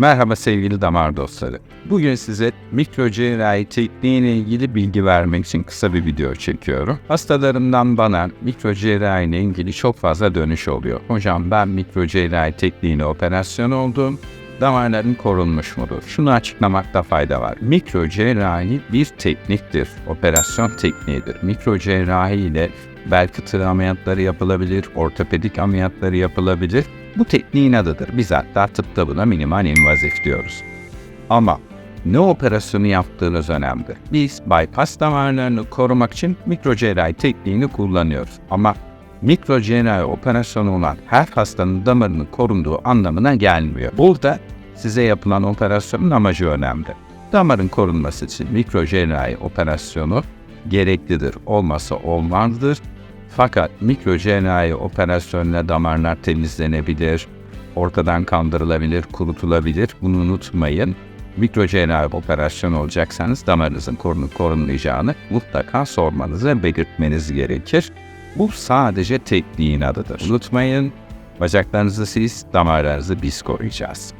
Merhaba sevgili damar dostları. Bugün size mikrocerrahi tekniğiyle ilgili bilgi vermek için kısa bir video çekiyorum. Hastalarımdan bana mikrocerrahi ile ilgili çok fazla dönüş oluyor. Hocam ben mikrocerrahi tekniğine operasyon oldum. Damarların korunmuş mudur? Şunu açıklamakta fayda var. Mikrocerrahi bir tekniktir. Operasyon tekniğidir. Mikrocerrahi ile bel kıtığı ameliyatları yapılabilir, ortopedik ameliyatları yapılabilir. Bu tekniğin adıdır. Biz hatta tıpta buna minimal invazif diyoruz. Ama ne operasyonu yaptığınız önemli. Biz bypass damarlarını korumak için mikrocerrahi tekniğini kullanıyoruz. Ama mikrocerrahi operasyonu olan her hastanın damarının korunduğu anlamına gelmiyor. Burada size yapılan operasyonun amacı önemli. Damarın korunması için mikrocerrahi operasyonu gereklidir, olmasa olmazdır. Fakat mikrocerrahi operasyonla damarlar temizlenebilir, ortadan kaldırılabilir, kurutulabilir. Bunu unutmayın. Mikrocerrahi operasyon olacaksanız damarınızın korunup korunmayacağını mutlaka sormanız ve belirtmeniz gerekir. Bu sadece tekniğin adıdır. Unutmayın, bacaklarınızı siz, damarlarınızı biz koruyacağız.